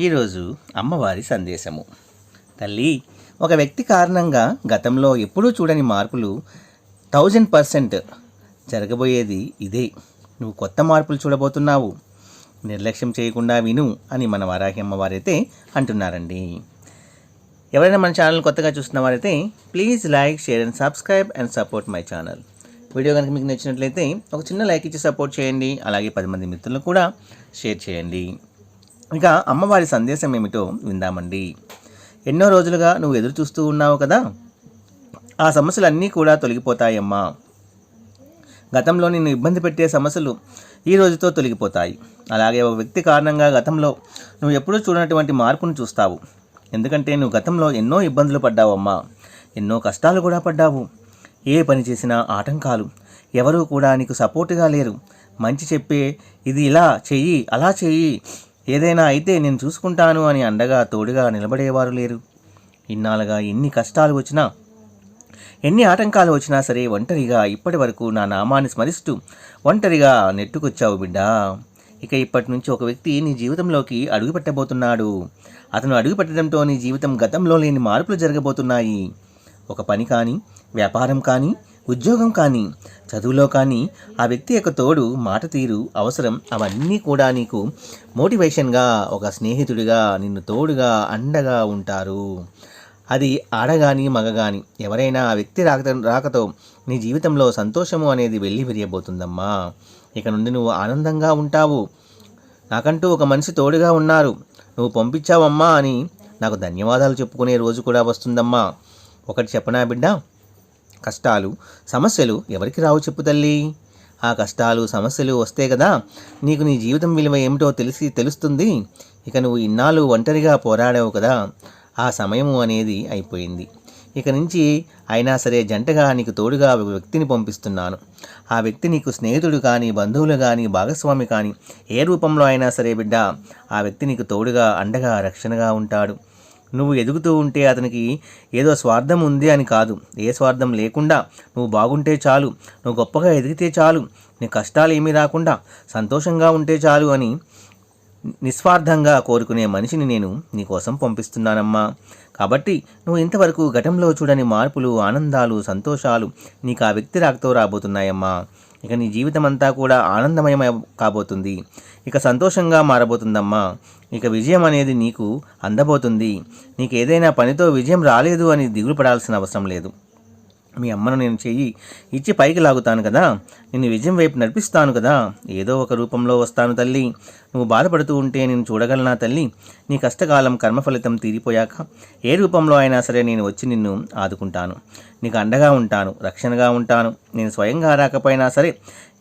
ఈరోజు అమ్మవారి సందేశము. తల్లి ఒక వ్యక్తి కారణంగా గతంలో ఎప్పుడూ చూడని మార్పులు థౌజండ్ పర్సెంట్ జరగబోయేది ఇదే. నువ్వు కొత్త మార్పులు చూడబోతున్నావు. నిర్లక్ష్యం చేయకుండా విను అని మన వారాహి అమ్మవారైతే అంటున్నారండి. ఎవరైనా మన ఛానల్ కొత్తగా చూస్తున్న వారైతే please like share and subscribe and support my channel. Video కనుక మీకు నచ్చినట్లయితే ఒక చిన్న లైక్ ఇచ్చి సపోర్ట్ చేయండి. అలాగే పది మంది మిత్రులకు కూడా షేర్ చేయండి. ఇక అమ్మవారి సందేశం ఏమిటో విందామండి. ఎన్నో రోజులుగా నువ్వు ఎదురు చూస్తూ ఉన్నావు కదా? ఆ సమస్యలన్నీ కూడా తొలగిపోతాయమ్మా. గతంలో నిన్ను ఇబ్బంది పెట్టే సమస్యలు ఈ రోజుతో తొలగిపోతాయి. అలాగే ఒక వ్యక్తి కారణంగా గతంలో నువ్వు ఎప్పుడూ చూడనటువంటి మార్పును చూస్తావు. ఎందుకంటే నువ్వు గతంలో ఎన్నో ఇబ్బందులు పడ్డావమ్మా. ఎన్నో కష్టాలు కూడా పడ్డావు. ఏ పని చేసినా ఆటంకాలు. ఎవరూ కూడా నీకు సపోర్టుగా లేరు. మంచి చెప్పే ఇది ఇలా చెయ్యి అలా చెయ్యి ఏదైనా అయితే నేను చూసుకుంటాను అని అండగా తోడుగా నిలబడేవారు లేరు. ఇన్నాళ్ళుగా ఎన్ని కష్టాలు వచ్చినా ఎన్ని ఆటంకాలు వచ్చినా సరే ఒంటరిగా ఇప్పటి వరకు నా నామాన్ని స్మరిస్తూ ఒంటరిగా నెట్టుకొచ్చావు బిడ్డా. ఇక ఇప్పటి నుంచి ఒక వ్యక్తి నీ జీవితంలోకి అడుగుపెట్టబోతున్నాడు. అతను అడుగుపెట్టడంతో నీ జీవితం గతంలో లేని మార్పులు జరగబోతున్నాయి. ఒక పని కానీ వ్యాపారం కానీ ఉద్యోగం కానీ చదువులో కానీ ఆ వ్యక్తి యొక్క తోడు మాట తీరు అవసరం అవన్నీ కూడా నీకు మోటివేషన్గా ఒక స్నేహితుడిగా నిన్ను తోడుగా అండగా ఉంటారు. అది ఆడగాని మగగాని ఎవరైనా ఆ వ్యక్తి రాక రాకతో నీ జీవితంలో సంతోషము అనేది వెళ్ళి విరియబోతుందమ్మా ఇక నుండి నువ్వు ఆనందంగా ఉంటావు. నాకంటూ ఒక మనిషి తోడుగా ఉన్నారు. నువ్వు పంపించావమ్మా అని నాకు ధన్యవాదాలు చెప్పుకునే రోజు కూడా వస్తుందమ్మా. ఒకటి చెప్పనా బిడ్డ? కష్టాలు సమస్యలు ఎవరికి రావు చెప్పు తల్లి. ఆ కష్టాలు సమస్యలు వస్తే కదా నీకు నీ జీవితం విలువ ఏమిటో తెలిసి తెలుస్తుంది. ఇక నువ్వు ఇన్నాళ్ళు ఒంటరిగా పోరాడావు కదా ఆ సమయము అనేది అయిపోయింది. ఇక నుంచి అయినా సరే జంటగా నీకు తోడుగా ఒక వ్యక్తిని పంపిస్తున్నాను. ఆ వ్యక్తి నీకు స్నేహితుడు కానీ బంధువులు కానీ భాగస్వామి కానీ ఏ రూపంలో అయినా సరే బిడ్డ ఆ వ్యక్తి నీకు తోడుగా అండగా రక్షణగా ఉంటాడు. నువ్వు ఎదుగుతూ ఉంటే అతనికి ఏదో స్వార్థం ఉంది అని కాదు. ఏ స్వార్థం లేకుండా నువ్వు బాగుంటే చాలు. నువ్వు గొప్పగా ఎదిగితే చాలు. నీ కష్టాలు ఏమీ రాకుండా సంతోషంగా ఉంటే చాలు అని నిస్వార్థంగా కోరుకునే మనిషిని నేను నీకోసం పంపిస్తున్నానమ్మా. కాబట్టి నువ్వు ఇంతవరకు ఘటంలో చూడని మార్పులు ఆనందాలు సంతోషాలు నీకు ఆ వ్యక్తి రాకతో రాబోతున్నాయమ్మా. ఇక నీ జీవితం అంతా కూడా ఆనందమయమై కాబోతుంది. ఇక సంతోషంగా మారబోతుందమ్మా. ఇక విజయం అనేది నీకు అందబోతుంది. నీకు ఏదైనా పనితో విజయం రాలేదు అని దిగులు పడాల్సిన అవసరం లేదు. మీ అమ్మను నేను చెయ్యి ఇచ్చి పైకి లాగుతాను కదా. నిన్ను విజయం వైపు నడిపిస్తాను కదా. ఏదో ఒక రూపంలో వస్తాను తల్లి. నువ్వు బాధపడుతూ ఉంటే నేను చూడగలనా తల్లి? నీ కష్టకాలం కర్మఫలితం తీరిపోయాక ఏ రూపంలో అయినా సరే నేను వచ్చి నిన్ను ఆదుకుంటాను. నీకు అండగా ఉంటాను రక్షణగా ఉంటాను. నేను స్వయంగా రాకపోయినా సరే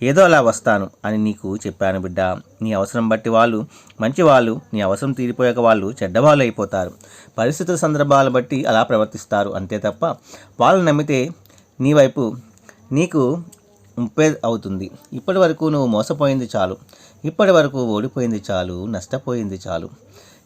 ఏదో అలా వస్తాను అని నీకు చెప్పాను బిడ్డ. నీ అవసరం బట్టి వాళ్ళు మంచి వాళ్ళు నీ అవసరం తీరిపోయాక వాళ్ళు చెడ్డవాళ్ళు అయిపోతారు. పరిస్థితుల సందర్భాలు బట్టి అలా ప్రవర్తిస్తారు. అంతే తప్ప వాళ్ళు నమ్మితే నీ వైపు నీకు ముప్పే అవుతుంది ఇప్పటి వరకు నువ్వు మోసపోయింది చాలు. ఇప్పటి వరకు ఓడిపోయింది చాలు నష్టపోయింది చాలు.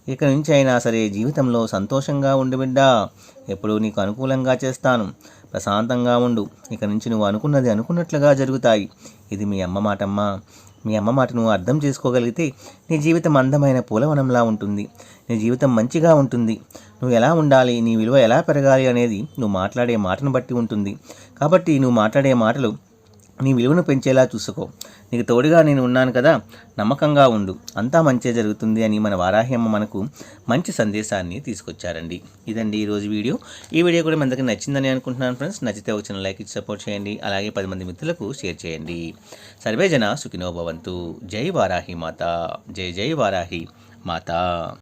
ఇక నుంచి అయినా సరే జీవితంలో సంతోషంగా ఉండి బిడ్డా. ఎప్పుడూ నీకు అనుకూలంగా చేస్తాను. ప్రశాంతంగా ఉండు. ఇక నుంచి నువ్వు అనుకున్నది అనుకున్నట్లుగా జరుగుతాయి. ఇది మీ అమ్మ మాటమ్మా. మీ అమ్మ మాట నువ్వు అర్థం చేసుకోగలిగితే నీ జీవితం అందమైన పూలవనంలా ఉంటుంది. నీ జీవితం మంచిగా ఉంటుంది. నువ్వు ఎలా ఉండాలి నీ విలువ ఎలా పెరగాలి అనేది నువ్వు మాట్లాడే మాటను బట్టి ఉంటుంది. కాబట్టి నువ్వు మాట్లాడే మాటలు నీ విలువను పెంచేలా చూసుకో. నీకు తోడుగా నేను ఉన్నాను కదా నమ్మకంగా ఉండు. అంతా మంచే జరుగుతుంది అని మన వారాహ్యమ్మ మనకు మంచి సందేశాన్ని తీసుకొచ్చారండి. ఇదండి ఈరోజు వీడియో. ఈ వీడియో కూడా మన నచ్చిందని అనుకుంటున్నాను ఫ్రెండ్స్. నచ్చితే ఒక చిన్న లైక్ ఇచ్చి సపోర్ట్ చేయండి. అలాగే పది మంది మిత్రులకు షేర్ చేయండి. సర్వే జన సుఖినో భవంతు. జై వారాహి మాత. జై జై వారాహి మాత.